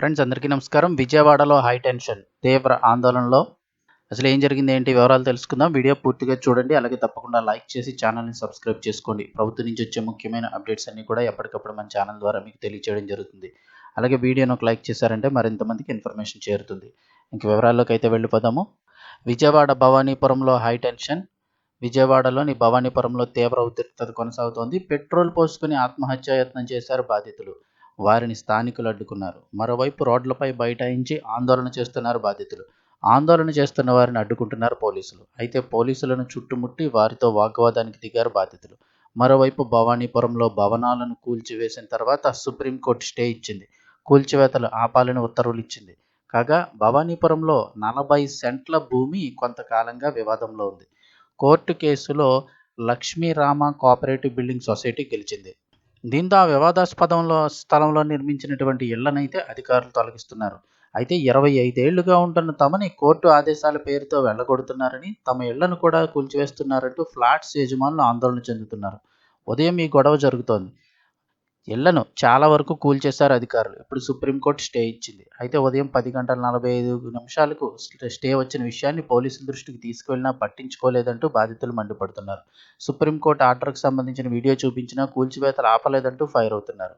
Friends అందరికీ నమస్కారం. విజయవాడలో హై టెన్షన్ తీవ్ర ఆందోళనలో. అసలు ఏం జరిగింది ఏంటి వివరాలు తెలుసుకుందాం. వీడియో పూర్తిగా చూడండి అలాగే తప్పకుండా లైక్ చేసి ఛానల్ని సబ్స్క్రైబ్ చేసుకోండి. ప్రభుత్వం నుంచి వచ్చే ముఖ్యమైన అప్డేట్స్ అన్నీ కూడా ఎప్పటికప్పుడు మన ఛానల్ ద్వారా మీకు తెలియచేయడం జరుగుతుంది. అలాగే వీడియోను ఒక లైక్ చేశారంటే మరింత మందికి ఇన్ఫర్మేషన్ చేరుతుంది. ఇంక వివరాల్లోకి అయితే వెళ్ళిపోదాము. విజయవాడ భవానీపురంలో హై టెన్షన్ విజయవాడలోని భవానీపురంలో తీవ్ర ఉద్రిక్తత కొనసాగుతోంది. పెట్రోల్ పోసుకుని ఆత్మహత్యాయత్నం చేశారు బాధితులు. వారిని స్థానికులు అడ్డుకున్నారు. మరోవైపు రోడ్లపై బైఠాయించి ఆందోళన చేస్తున్నారు బాధితులు. ఆందోళన చేస్తున్న వారిని అడ్డుకుంటున్నారు పోలీసులు. అయితే పోలీసులను చుట్టుముట్టి వారితో వాగ్వాదానికి దిగారు బాధితులు. మరోవైపు భవానీపురంలో భవనాలను కూల్చివేసిన తర్వాత సుప్రీంకోర్టు స్టే ఇచ్చింది. కూల్చివేతలు ఆపాలని ఉత్తర్వులు ఇచ్చింది. కాగా భవానీపురంలో నలభై సెంట్ల భూమి కొంతకాలంగా వివాదంలో ఉంది. కోర్టు కేసులో లక్ష్మీరామ కోఆపరేటివ్ బిల్డింగ్ సొసైటీ గెలిచింది. దీంతో ఆ వివాదాస్పదంలో స్థలంలో నిర్మించినటువంటి ఇళ్ళనైతే అధికారులు తొలగిస్తున్నారు. అయితే ఇరవై ఐదేళ్ళుగా ఉంటున్న తమని కోర్టు ఆదేశాల పేరుతో వెళ్ళగొడుతున్నారని తమ ఇళ్ళను కూడా కూల్చివేస్తున్నారంటూ ఫ్లాట్స్ యజమానులు ఆందోళన చెందుతున్నారు. ఉదయం ఈ గొడవ జరుగుతోంది. ఇళ్ళను చాలా వరకు కూల్చేశారు అధికారులు. ఇప్పుడు సుప్రీంకోర్టు స్టే ఇచ్చింది. అయితే ఉదయం పది గంటల నలభై ఐదు నిమిషాలకు స్టే వచ్చిన విషయాన్ని పోలీసుల దృష్టికి తీసుకువెళ్ళినా పట్టించుకోలేదంటూ బాధితులు మండిపడుతున్నారు. సుప్రీంకోర్టు ఆర్డర్కు సంబంధించిన వీడియో చూపించినా కూల్చివేతలు ఆపలేదంటూ ఫైర్ అవుతున్నారు.